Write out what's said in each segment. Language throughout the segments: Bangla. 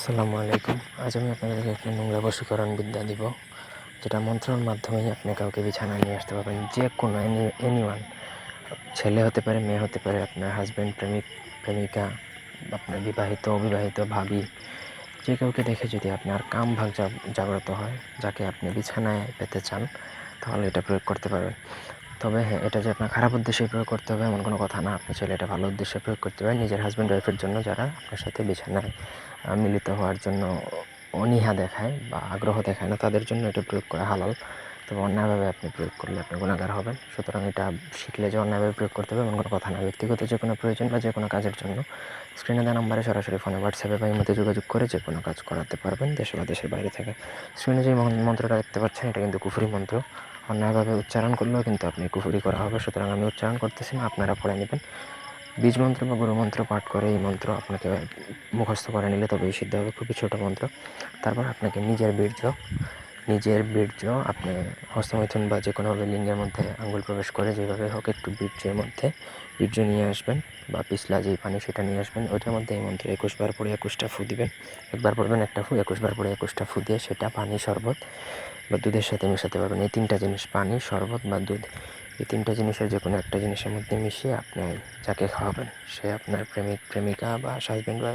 আসসালামু আলাইকুম। আজ আমি আপনাদেরকে একটা নোংরা বশীকরণ বিদ্যা দিব, যেটা মন্ত্রের মাধ্যমেই আপনি কাউকে বিছানায় নিয়ে আসতে পারবেন। যে কোনো এনি এনিওয়ান ছেলে হতে পারে, মেয়ে হতে পারে, আপনার হাজব্যান্ড প্রেমিক, প্রেমিকা, আপনার বিবাহিত, অবিবাহিত, ভাবি, যে কাউকে দেখে যদি আপনার কাম ভাগ জাগ্রত হয়, যাকে আপনি বিছানায় পেতে চান, তাহলে এটা প্রয়োগ করতে পারবেন। তবে হ্যাঁ এটা যে আপনার খারাপ উদ্দেশ্যে প্রয়োগ করতে হবে, এমন কোনো কথা না। আপনি চাইলে এটা ভালো উদ্দেশ্যে প্রয়োগ করতে পারেন নিজের হাজব্যান্ড ওয়াইফের জন্য, যারা আপনার সাথে বিছানায় মিলিত হওয়ার জন্য অনীহা দেখায় বা আগ্রহ দেখায় না, তাদের জন্য এটা প্রয়োগ করা হালাল। তবে অন্যায়ভাবে আপনি প্রয়োগ করলে আপনি গুণাগার হবেন। সুতরাং এটা শিখলে যে অন্যায়ভাবে প্রয়োগ করতে হবে এমন কোনো কথা না। ব্যক্তিগত যে কোনো প্রয়োজন বা যে কোনো কাজের জন্য স্ক্রিনে দেওয়া নাম্বারে সরাসরি ফোনে হোয়াটসঅ্যাপে বা ইমোতে যোগাযোগ করে যে কোনো কাজ করাতে পারবেন দেশে বা দেশের বাইরে থেকে। স্ক্রিনে যে মন- মন্ত্রটা দেখতে পাচ্ছেন, এটা কিন্তু কুফুরি মন্ত্র। অন্যায়ভাবে উচ্চারণ করলেও কিন্তু আপনি কুফুরি করা হবে। সুতরাং আমি উচ্চারণ করতেছি না, আপনারা পড়ে নেবেন। বীজ মন্ত্র বা গুরু মন্ত্র পাঠ করে এই মন্ত্র আপনাকে মুখস্থ করে নিলে তবেই সিদ্ধ হবে। খুবই ছোটো মন্ত্র। তারপর আপনাকে নিজের বীর্য নিজের বীর্য আপনি হস্তমৈথুন বা যে কোনোভাবে লিঙ্গের মধ্যে আঙ্গুল প্রবেশ করে যেভাবে হোক একটু বীর্যের মধ্যে বীর্য নিয়ে আসবেন বা পিছলা যেই পানি সেটা নিয়ে আসবেন ওইটার মধ্যে এই মন্ত্র একুশ বার পরে একুশটা ফু দিবেন। একবার পড়বেন একটা ফু, একুশ বার পরে একুশটা ফু দিয়ে সেটা পানি, শরবত বা দুধের সাথে মেশাতে পারবেন। এই তিনটা জিনিস পানি, শরবত বা দুধ এই তিনটা জিনিসের যে কোনো একটা জিনিসের মধ্যে মিশিয়ে আপনি যাকে খাওয়াবেন, সে আপনার প্রেমিক, প্রেমিকা বা হাজব্যান্ড বা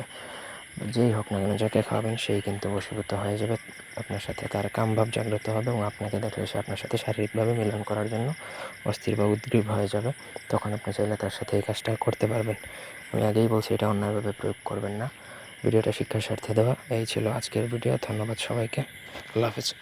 যেই হোক না কেন যাকে খাওয়াবেন, সেই কিন্তু বশীভূত হয়ে যাবে আপনার সাথে। তার কামভাব জাগ্রত হবে এবং আপনাকে দেখলে সে আপনার সাথে শারীরিকভাবে মিলন করার জন্য অস্থির বা উদ্গ্রীব হয়ে যাবে। তখন আপনি চাইলে তার সাথে এই কাজটা করতে পারবেন। আমি আগেই বলছি, এটা অন্যায়ভাবে প্রয়োগ করবেন না। ভিডিওটা শিক্ষার স্বার্থে দেওয়া। এই ছিল আজকের ভিডিও। ধন্যবাদ সবাইকে। আল্লাহ হাফেজ।